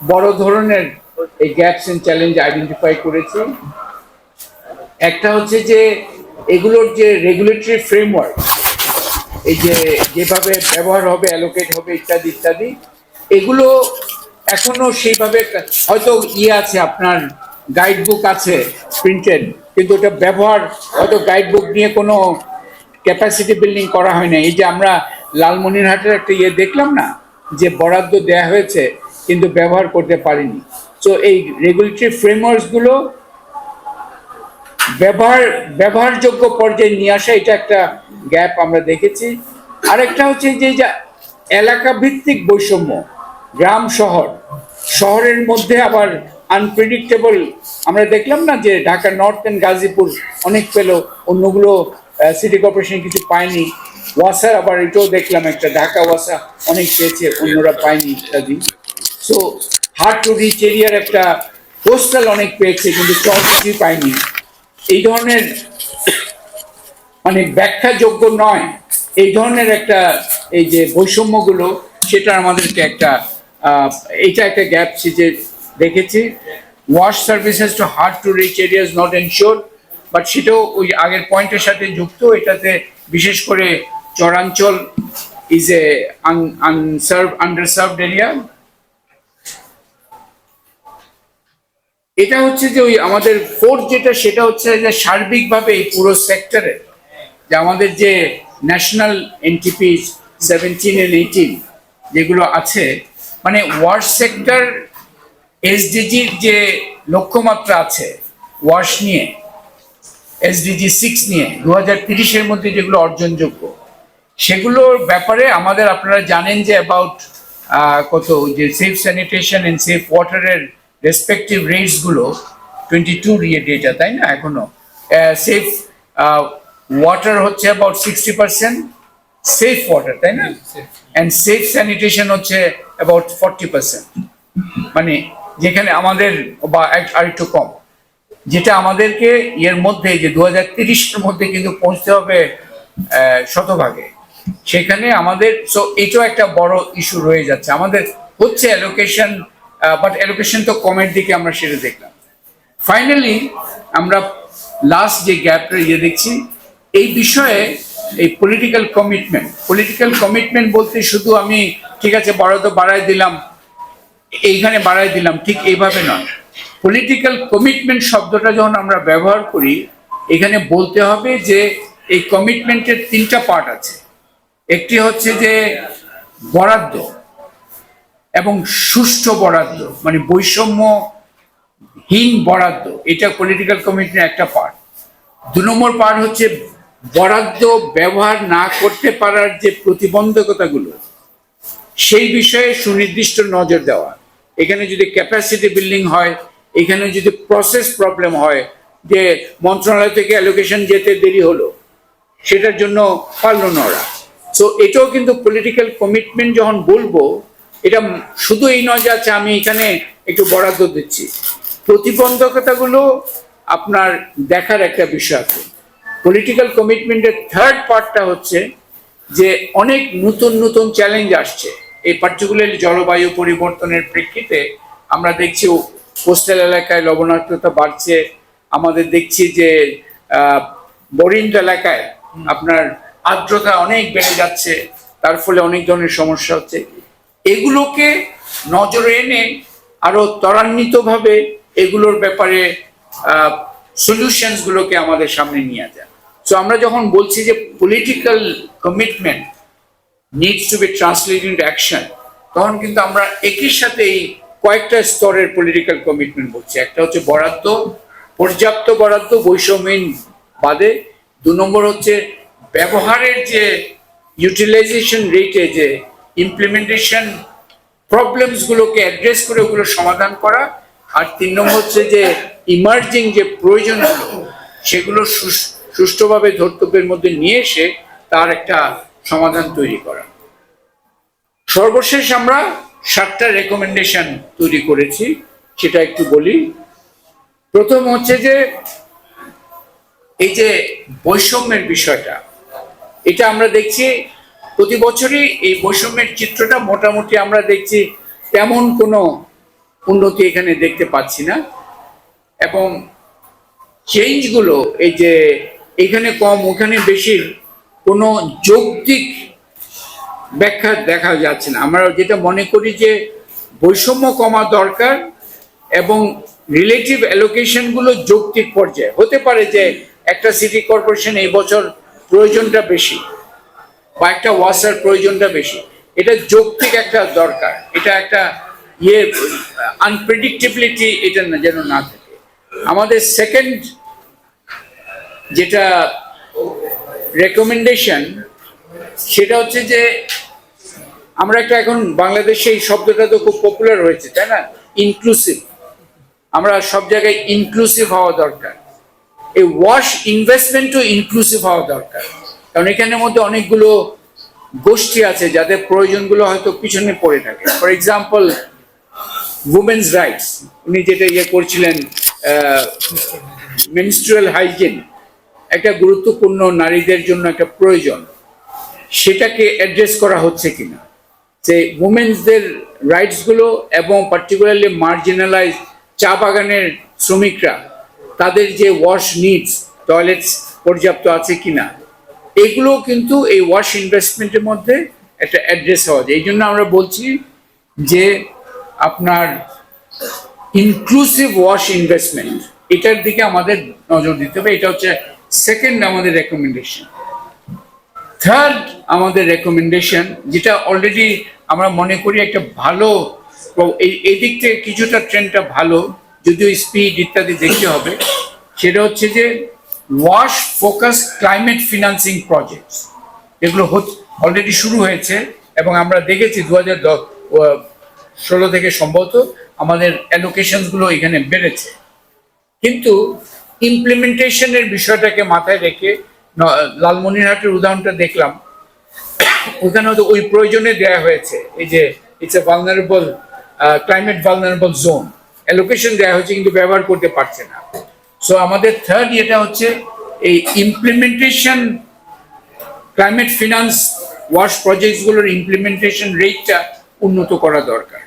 বড় ধরনের এই গ্যাপস এন্ড চ্যালেঞ্জ আইডেন্টিফাই করেছি। একটা হচ্ছে যে এগুলোর যে রেগুলেটরি ফ্রেমওয়ার্ক এই যে যেভাবে ব্যবহার হবে অ্যালোকেট হবে ইত্যাদি ইত্যাদি, এগুলো এখনও সেইভাবে হয়তো ইয়ে আছে আপনার গাইড বুক আছে প্রিন্টেড কিন্তু ওটা ব্যবহার, হয়তো গাইড বুক নিয়ে কোনো ক্যাপাসিটি বিল্ডিং করা হয় না এই যে আমরা লালমনিরহাটের একটা ইয়ে দেখলাম না, যে বরাদ্দ দেয়া হয়েছে কিন্তু ব্যবহার করতে পারিনি। তো এই রেগুলেটরি ফ্রেমওয়ার্কসগুলো ব্যবহার, ব্যবহারযোগ্য পর্যায়ে নিয়ে আসা, এটা একটা গ্যাপ আমরা দেখেছি। আরেকটা হচ্ছে যে যা এলাকা ভিত্তিক বৈষম্য, গ্রাম, শহর, শহরের মধ্যে আবার আনপ্রেডিক্টেবল আমরা দেখলাম না যে ঢাকা নর্থ এন্ড গাজীপুর অনেক পেল, অন্যগুলো সিটি কর্পোরেশন কিছু পায়নি। ওয়াসার আবার এটাও দেখলাম একটা, ঢাকা, ওয়াসা অনেক পেয়েছে, অন্যরা পায়নি ইত্যাদি সো হার্ড টু রিচ এরিয়ার একটা কোস্টাল অনেক পেয়েছে, কিন্তু কিছুই পায়নি। এই ধরনের মানে ব্যাখ্যাযোগ্য নয়। এই ধরনের একটা এই যে বৈষম্যগুলো, সেটা আমাদেরকে একটা এইটা একটা গ্যাপ যে দেখেছি। Wash services to hard to reach areas not ensure, but সেটাও ওই আগের পয়েন্টের সাথে যুক্ত। এটাতে বিশেষ করে চরাঞ্চল ইজ এ আনসার্ভ, আন্ডারসার্ভড এরিয়া। এটা হচ্ছে যে ওই আমাদের ফোর্থ যেটা, সেটা হচ্ছে যে সার্বিকভাবে এই পুরো সেক্টরে যে আমাদের যে national NTP seventeen and eighteen যেগুলো আছে মানে ওয়াশ সেক্টর এসডিজির যে লক্ষ্যমাত্রা আছে ওয়াশ নিয়ে এসডিজি সিক্স নিয়ে দু হাজার তিরিশের মধ্যে যেগুলো অর্জনযোগ্য, সেগুলোর ব্যাপারে আমাদের আপনারা জানেন যে অ্যাবাউট কত, যে সেফ স্যানিটেশন এন্ড সেফ ওয়াটারের রেসপেক্টিভ রেটসগুলো টোয়েন্টি টু ইয়ে ডেটা তাই না? এখনও। সেফ ওয়াটার হচ্ছে about sixty percent safe water তাই না? অ্যান্ড সেফ স্যানিটেশন হচ্ছে অ্যাবাউট ফর্টি পার্সেন্ট মানে যেখানে আমাদের বা এক- আরেকটু কম। যেটা আমাদেরকে এর মধ্যে যে দু হাজার তিরিশের মধ্যে কিন্তু পৌঁছতে হবে শতভাগে। সেখানে আমাদের সো এটাও একটা বড় ইস্যু রয়ে যাচ্ছে। আমাদের হচ্ছে অ্যালোকেশন বাট অ্যালোকেশন তো কমের দিকে আমরা সেটা দেখলাম। ফাইনালি আমরা লাস্ট যে গ্যাপটা ইয়ে দেখছি, এই বিষয়ে এই পলিটিক্যাল কমিটমেন্ট পলিটিক্যাল কমিটমেন্ট বলতে শুধু আমি, ঠিক আছে বরাদ্দ বাড়াই দিলাম, এইখানে বাড়াই দিলাম, ঠিক এইভাবে নয়। পলিটিক্যাল কমিটমেন্ট শব্দটা যখন আমরা ব্যবহার করি, এখানে বলতে হবে যে এই কমিটমেন্টের তিনটা পার্ট আছে। একটি হচ্ছে যে বরাদ্দ। এবং সুষ্ঠু বরাদ্দ মানে বৈষম্যহীন বরাদ্দ, এটা পলিটিক্যাল কমিটমেন্টের একটা পার্ট দু নম্বর পার্ট হচ্ছে বরাদ্দ ব্যবহার না করতে পারার যে প্রতিবন্ধকতাগুলো, সেই বিষয়ে সুনির্দিষ্ট নজর দেওয়া। এখানে যদি ক্যাপাসিটি বিল্ডিং হয়, এখানে যদি প্রসেস প্রবলেম হয়, যে মন্ত্রণালয় থেকে অ্যালোকেশন যেতে দেরি হলো, সেটার জন্য পারল না ওরা সো এটাও কিন্তু পলিটিক্যাল কমিটমেন্ট যখন বলব এটা শুধু এই নয় যে আচ্ছা আমি এখানে একটু বরাদ্দ দিচ্ছি। প্রতিবন্ধকতাগুলো আপনার দেখার একটা বিষয় আছে। পলিটিক্যাল কমিটমেন্টের থার্ড পার্টটা হচ্ছে যে অনেক নতুন নতুন চ্যালেঞ্জ আসছে। এই পার্টিকুলারলি জলবায়ু পরিবর্তনের প্রেক্ষিতে আমরা দেখছি কোস্টাল এলাকায় লবণাক্ততা বাড়ছে। আমাদের দেখছি যে বরিন্ড এলাকায় আপনার আর্দ্রতা অনেক বেড়ে যাচ্ছে। তার ফলে অনেক ধরনের সমস্যা হচ্ছে। এগুলোকে নজরে এনে আরও ত্বরান্বিতভাবে এগুলোর ব্যাপারে সলিউশনস গুলোকে আমাদের সামনে নিয়ে যায় সো আমরা যখন বলছি যে political commitment needs to be translated into action তখন কিন্তু আমরা একই সাথে এই কয়েকটা স্তরের পলিটিক্যাল কমিটমেন্ট বলছি। একটা হচ্ছে বরাদ্দ, পর্যাপ্ত বরাদ্দ বৈষম্যহীন বাদে, দু নম্বর হচ্ছে ব্যবহারের যে ইউটিলাইজেশন রেটে যে ইমপ্লিমেন্টেশন প্রবলেমস গুলোকে অ্যাড্রেস করে ওগুলো সমাধান করা। আর তিন নম্বর হচ্ছে যে ইমার্জিং যে প্রয়োজনগুলো, সেগুলো সুষ্ঠুভাবে ধর্তব্যের মধ্যে নিয়ে এসে তার একটা সমাধান তৈরি করা। সর্বশেষ আমরা সাতটা রেকমেন্ডেশন তৈরি করেছি, সেটা একটু বলি। প্রথম হচ্ছে যে এই যে বৈষম্যের বিষয়টা, এটা আমরা দেখছি প্রতি বছরই এই বৈষম্যের চিত্রটা মোটামুটি আমরা দেখছি, তেমন কোনো উন্নতি এখানে দেখতে পাচ্ছি না। এবং চেঞ্জগুলো এই যে এখানে কম, ওখানে বেশি, কোনো যৌক্তিক ব্যাখ্যা দেখা যাচ্ছে না। আমরা যেটা মনে করি যে বৈষম্য কমা দরকার এবং রিলেটিভ অ্যালোকেশনগুলো যৌক্তিক পর্যায়ে। হতে পারে যে একটা সিটি কর্পোরেশন এই বছর প্রয়োজনটা বেশি। বা একটা ওয়াসার প্রয়োজনটা বেশি। এটা যৌক্তিক একটা দরকার। এটা একটা ইয়ে আনপ্রেডিক্টেবিলিটি এটা যেন না থাকে। আমাদের সেকেন্ড যেটা রেকমেন্ডেশন সেটা হচ্ছে যে আমরা একটা এখন বাংলাদেশে এই শব্দটা তো খুব পপুলার হয়েছে, তাই না? ইনক্লুসিভ আমরা সব জায়গায় ইনক্লুসিভ হওয়া দরকার। এই ওয়াশ ইনভেস্টমেন্টও ইনক্লুসিভ হওয়া দরকার। কারণ এখানের মধ্যে অনেকগুলো গোষ্ঠী আছে যাদের প্রয়োজনগুলো হয়তো পিছনে পড়ে থাকে। ফর এক্সাম্পল উমেন্স রাইটস উনি যেটা ইয়ে করছিলেন মেনস্ট্রুয়াল হাইজিন একটা গুরুত্বপূর্ণ নারীদের জন্য একটা প্রয়োজন। সেটাকে অ্যাড্রেস করা হচ্ছে কিনা? যে উমেন্সদের রাইটসগুলো এবং পার্টিকুলারলি মার্জিনালাইজ চা বাগানের শ্রমিকরা, তাদের যে ওয়াশ নিডস টয়লেটস পর্যাপ্ত আছে কিনা? এগুলো কিন্তু এই ওয়াশ ইনভেস্টমেন্টের মধ্যে একটা অ্যাড্রেস হওয়া যায়। এই জন্য আমরা বলছি যে আপনার ইনক্লুসিভ ওয়াশ ইনভেস্টমেন্ট এটার দিকে আমাদের নজর দিতে হবে। এটা হচ্ছে সেকেন্ড আমাদের রেকমেন্ডেশন থার্ড আমাদের রেকমেন্ডেশন যেটা অলরেডি আমরা মনে করি একটা ভালো এই এই দিক থেকে কিছুটা ট্রেনটা ভালো, যদিও স্পিড ইত্যাদি দেখতে হবে, সেটা হচ্ছে যে ওয়াশ ফোকাস ক্লাইমেট ফিনান্সিং প্রজেক্টস এগুলো অলরেডি শুরু হয়েছে এবং আমরা দেখেছি দু হাজার ষোলো থেকে সম্ভবত আমাদের অ্যালোকেশনগুলো এখানে বেড়েছে। কিন্তু ইমপ্লিমেন্টেশনের বিষয়টাকে মাথায় রেখে লালমনিরহাটের উদাহরণটা দেখলাম। ওখানে হয়তো ওই প্রয়োজনে দেয়া হয়েছে, এই যে it's a vulnerable climate vulnerable zone allocation দেওয়া হয়েছে কিন্তু ব্যবহার করতে পারছে না। সো আমাদের থার্ড এটা হচ্ছে এই ইমপ্লিমেন্টেশন ক্লাইমেট ফিনান্স ওয়াশ প্রজেক্টগুলোর ইমপ্লিমেন্টেশন রেটটা উন্নত করা দরকার।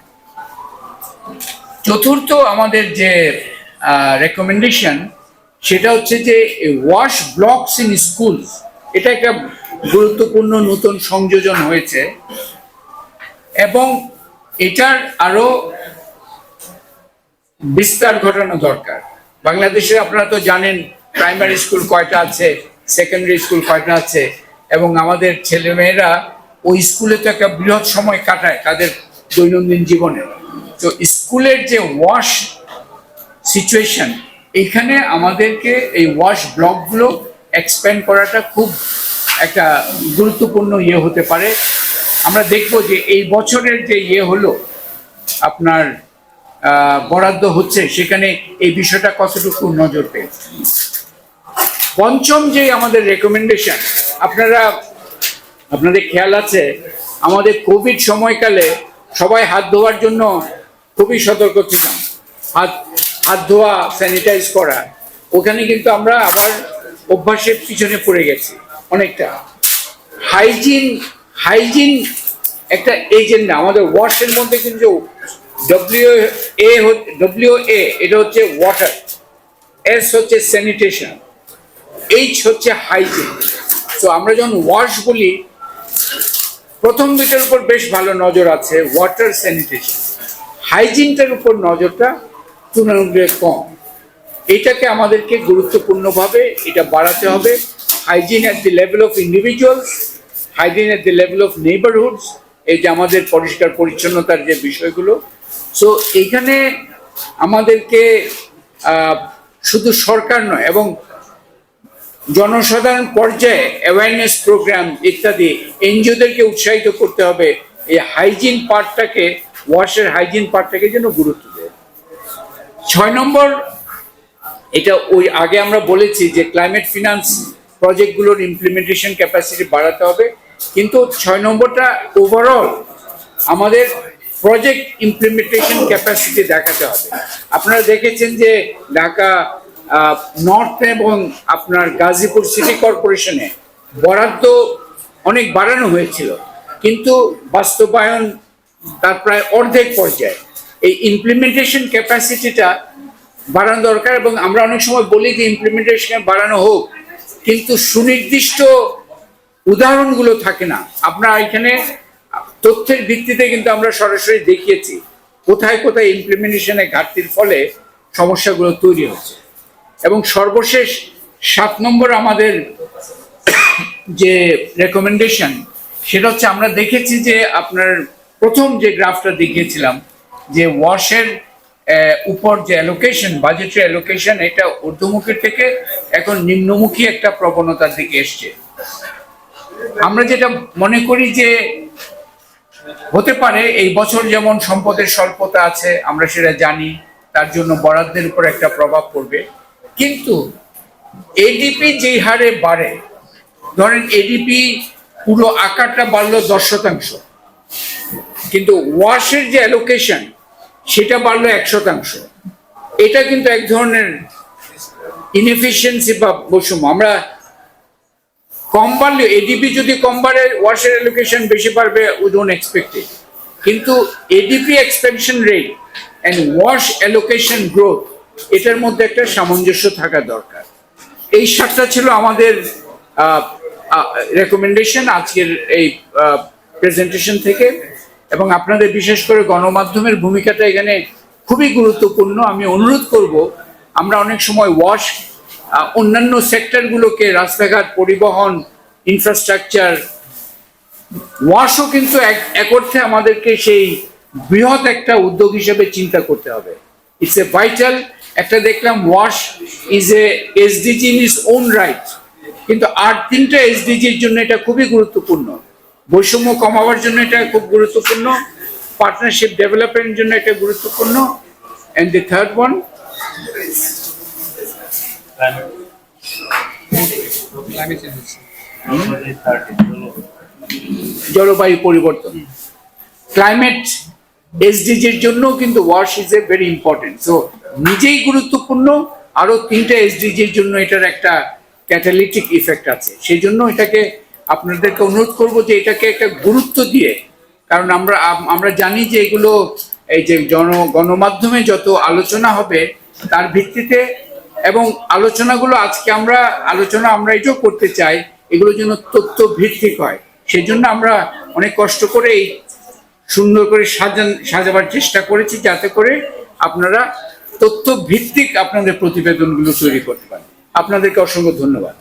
চতুর্থ আমাদের যে রেকমেন্ডেশন সেটা হচ্ছে যে ওয়াশ ব্লকস ইন স্কুলস এটা একটা গুরুত্বপূর্ণ নতুন সংযোজন হয়েছে। এবং এটার আরও বিস্তার ঘটানো দরকার। বাংলাদেশে আপনারা তো জানেন প্রাইমারি স্কুল কয়টা আছে সেকেন্ডারি স্কুল কয়টা আছে, এবং আমাদের ছেলেমেয়েরা ওই স্কুলে তো একটা বৃহৎ সময় কাটায় তাদের দৈনন্দিন জীবনে। তো স্কুলের যে ওয়াশ সিচুয়েশন এখানে আমাদেরকে এই ওয়াশ ব্লকগুলো এক্সপ্যান্ড করাটা খুব একটা গুরুত্বপূর্ণ ইয়ে হতে পারে। আমরা দেখব যে এই বছরের যে ইয়ে হলো, আপনার বরাদ্দ হচ্ছে, সেখানে এই বিষয়টা কতটুকু নজর পেয়েছে? পঞ্চম যে আমাদের রেকমেন্ডেশন আপনারা, আপনাদের খেয়াল আছে, আমাদের কোভিড সময়কালে সবাই হাত ধোয়ার জন্য খুবই সতর্ক ছিলাম। হাত হাত ধোয়া স্যানিটাইজ করা, ওখানে কিন্তু আমরা আবার অভ্যাসের পিছনে পড়ে গেছি অনেকটা। হাইজিন হাইজিন একটা এজেন্ট না, আমাদের ওয়াশের মধ্যে কিন্তু ডব্লিউ এ ডব্লিউ এ এটা হচ্ছে ওয়াটার এস হচ্ছে স্যানিটেশন এইচ হচ্ছে হাইজিন তো আমরা যখন ওয়াশ বলি, প্রথম দুইটার উপর বেশ ভালো নজর আছে ওয়াটার স্যানিটেশন হাইজিনটার উপর নজরটা তুলনামূলক কম। এটাকে আমাদেরকে গুরুত্বপূর্ণভাবে এটা বাড়াতে হবে। Hygiene at the level of individuals hygiene at the level of neighbourhoods এই যে আমাদের পরিষ্কার পরিচ্ছন্নতার যে বিষয়গুলো সো এইখানে আমাদেরকে শুধু সরকার নয়, এবং জনসাধারণ পর্যায়ে অ্যাওয়ারনেস প্রোগ্রাম ইত্যাদি এনজিওদেরকে উৎসাহিত করতে হবে, এই হাইজিন পার্টটাকে ওয়াশের হাইজিন পার্টটাকে যেন গুরুত্ব দেয়। ছয় নম্বর, এটা ওই আগে আমরা বলেছি যে ক্লাইমেট ফিনান্স প্রজেক্টগুলোর ইমপ্লিমেন্টেশন ক্যাপাসিটি বাড়াতে হবে, কিন্তু ছয় নম্বরটা ওভারঅল আমাদের প্রজেক্ট ইমপ্লিমেন্টেশন ক্যাপাসিটি দেখাতে হবে। আপনারা দেখেছেন যে ঢাকা নর্থ এবং আপনার গাজীপুর সিটি কর্পোরেশনে বরাদ্দ অনেক বাড়ানো হয়েছিল। কিন্তু বাস্তবায়ন তার প্রায় অর্ধেক পর্যায়ে। এই ইমপ্লিমেন্টেশন ক্যাপাসিটিটা বাড়ানো দরকার এবং আমরা অনেক সময় বলি যে ইমপ্লিমেন্টেশন বাড়ানো হোক, কিন্তু সুনির্দিষ্ট উদাহরণগুলো থাকে না। আপনারা এখানে তথ্যের ভিত্তিতে কিন্তু আমরা সরাসরি দেখিয়েছি কোথায় কোথায় ইমপ্লিমেন্টেশনে ঘাটতির ফলে সমস্যাগুলো তৈরি হচ্ছে। এবং সর্বশেষ সাত নম্বর আমাদের যে রেকমেন্ডেশন সেটা হচ্ছে আমরা দেখেছি যে আপনার প্রথম যে গ্রাফটা দেখিয়েছিলাম, যে ওয়াশের উপর যে অ্যালোকেশন বাজেটের অ্যালোকেশন এটা ঊর্ধ্বমুখী থেকে এখন নিম্নমুখী একটা প্রবণতার দিকে এসছে। আমরা যেটা মনে করি যে হতে পারে এই বছর যেমন সম্পদের স্বল্পতা আছে, আমরা সেটা জানি, তার জন্য বরাদ্দের উপর একটা প্রভাব পড়বে। কিন্তু এডিপি যেই হারে বাড়ে, ধরেন এডিপি পুরো আকারটা বাড়লো দশ শতাংশ, কিন্তু ওয়াশের যে অ্যালোকেশন সেটা বাড়লো এক শতাংশ। এটা কিন্তু এক ধরনের ইনএফিসিয়েন্সি বা বৈষম্য। আমরা কম বাড়লে এডিপি যদি কম বাড়ে ওয়াশের অ্যালোকেশন বেশি বাড়বে উই ডোন্ট এক্সপেক্ট ইট কিন্তু এডিপি এক্সপেনশন রেট অ্যান্ড ওয়াশ অ্যালোকেশন গ্রোথ এটার মধ্যে একটা সামঞ্জস্য থাকা দরকার। এই সাতটা ছিল আমাদের রেকমেন্ডেশন আজকের এই প্রেজেন্টেশন থেকে। এবং আপনাদের বিশেষ করে গণমাধ্যমের ভূমিকাটা এখানে খুবই গুরুত্বপূর্ণ। আমি অনুরোধ করব, আমরা অনেক সময় ওয়াশ অন্যান্য সেক্টরগুলোকে রাস্তাঘাট, পরিবহন ইনফ্রাস্ট্রাকচার ওয়াশও কিন্তু এক অর্থে আমাদেরকে সেই বৃহৎ একটা উদ্যোগ হিসেবে চিন্তা করতে হবে। ইটস এ ভাইটাল একটা দেখলাম wash is a SDG in its own right কিন্তু আর তিনটা এসডিজির জন্য এটা খুবই গুরুত্বপূর্ণ। বৈষম্য কমাবার জন্য এটা খুব গুরুত্বপূর্ণ পার্টনারশিপ ডেভেলপমেন্টের জন্য এটা গুরুত্বপূর্ণ অ্যান্ড দি থার্ড ওয়ান জলবায়ু পরিবর্তন। ক্লাইমেট এসডিজির জন্য কিন্তু wash is a very important so নিজেই গুরুত্বপূর্ণ, আরও তিনটা এসডিজির জন্য এটার একটা ক্যাটালিটিক ইফেক্ট আছে। সেই জন্য এটাকে আপনাদেরকে অনুরোধ করব যে এটাকে একটা গুরুত্ব দিয়ে, কারণ আমরা আমরা জানি যে এগুলো, এই যে জন, গণমাধ্যমে যত আলোচনা হবে, তার ভিত্তিতে এবং আলোচনাগুলো আজকে আমরা, আলোচনা আমরা এটাও করতে চাই এগুলো যেন তথ্য ভিত্তিক হয়। সেই জন্য আমরা অনেক কষ্ট করে এই সুন্দর করে সাজান, সাজাবার চেষ্টা করেছি যাতে করে আপনারা তথ্য ভিত্তিক আপনাদের প্রতিবেদনগুলো তৈরি করতে পারেন। আপনাদেরকে অসংখ্য ধন্যবাদ।